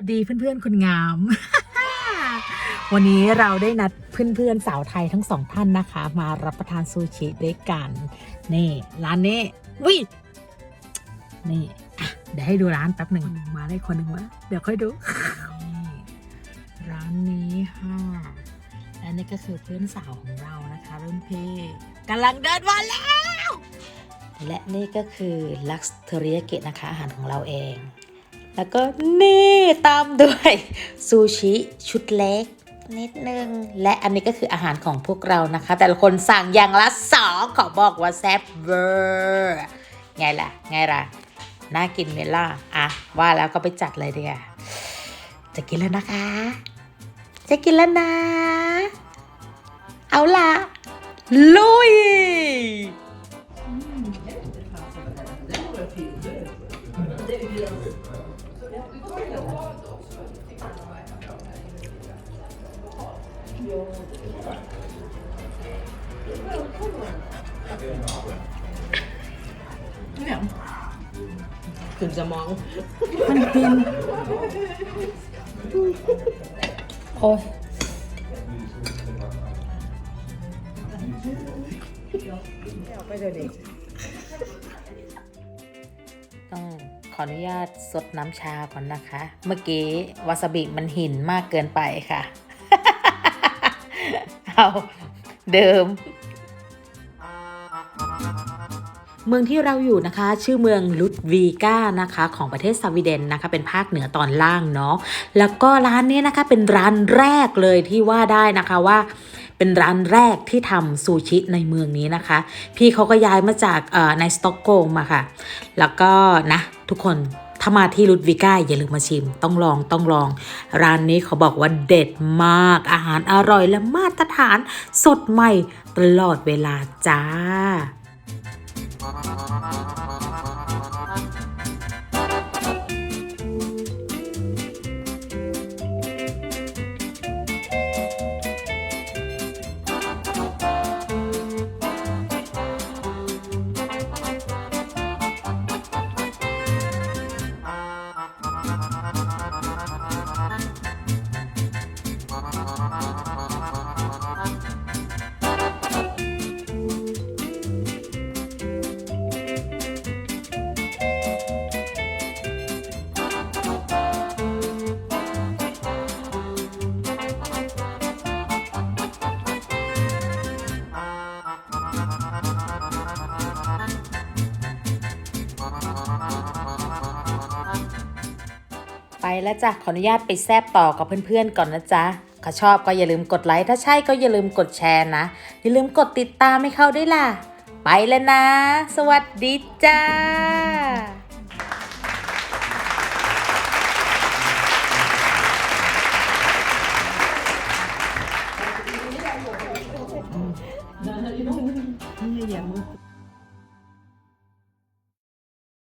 สวัสดีเพื่อนๆคนงาม วันนี้เราได้นัดเพื่อนๆสาวไทยทั้งสองท่านนะคะ มารับประทานซูชิด้วยกัน นี่ ร้านนี้วินี่อะเดี๋ยวให้ดูร้านแป๊บหนึ่งมาได้คนหนึ่งวะเดี๋ยวค่อยดูนี่ร้านนี้ค่ะและนี่ก็คือเพื่อนสาวของเรานะคะรุ่นพี่กำลังเดินมาแล้ว และนี่ก็คือลักซ์เทเรียเกะนะคะอาหารของเราเอง แล้วก็นี่ตามด้วยซูชิชุดเล็กนิดนึง และอันนี้ก็คืออาหารของพวกเรานะคะ แต่ละคนสั่งอย่างละสองขอบอกว่าแซ่บเวอร์ไงล่ะ ไงล่ะ น่ากินไหมล่ะอะ ว่าแล้วก็ไปจัดเลยเดียวาจะกินแล้วนะคะ จะกินแล้วนะ เอาล่ะ ลุย ขึ้นสมอง มันกินโอ้ยไปเดี๋ยวนี้ต้องข ออนุญาตสดน้ำชาก่อนนะคะ เมื่อกี้วาซาบิมันหินมากเกินไปค่ะ เอาเดิม เมืองที่เราอยู่นะคะ ชื่อเมืองลุดวีกานะคะ ของประเทศสวีเดนนะคะ เป็นภาคเหนือตอนล่างเนาะแล้วก็ร้านนี้นะคะเป็นร้านแรกเลยที่ว่าได้นะคะว่าเป็นร้านแรกที่ทำซูชิในเมืองนี้นะคะ พี่เขาก็ย้ายมาจากในสต็อกโกล์มอะค่ะ แล้วก็นะ ทุกคนถ้ามาที่ลุดวิก้าอย่าลืมมาชิม ต้องลองต้องลอง ร้านนี้เขาบอกว่าเด็ดมาก อาหารอร่อยและมาตรฐานสดใหม่ตลอดเวลาจ้า ไปแล้วจ้ะขออนุญาตไปแซบต่อกับเพื่อนๆก่อนนะจ๊ะถ้าชอบก็อย่าลืมกดไลค์ถ้าใช่ก็อย่าลืมกดแชร์นะ อย่าลืมกดติดตามให้เขาด้วยล่ะ ไปแล้วนะ สวัสดีจ้านี่อย่ามือ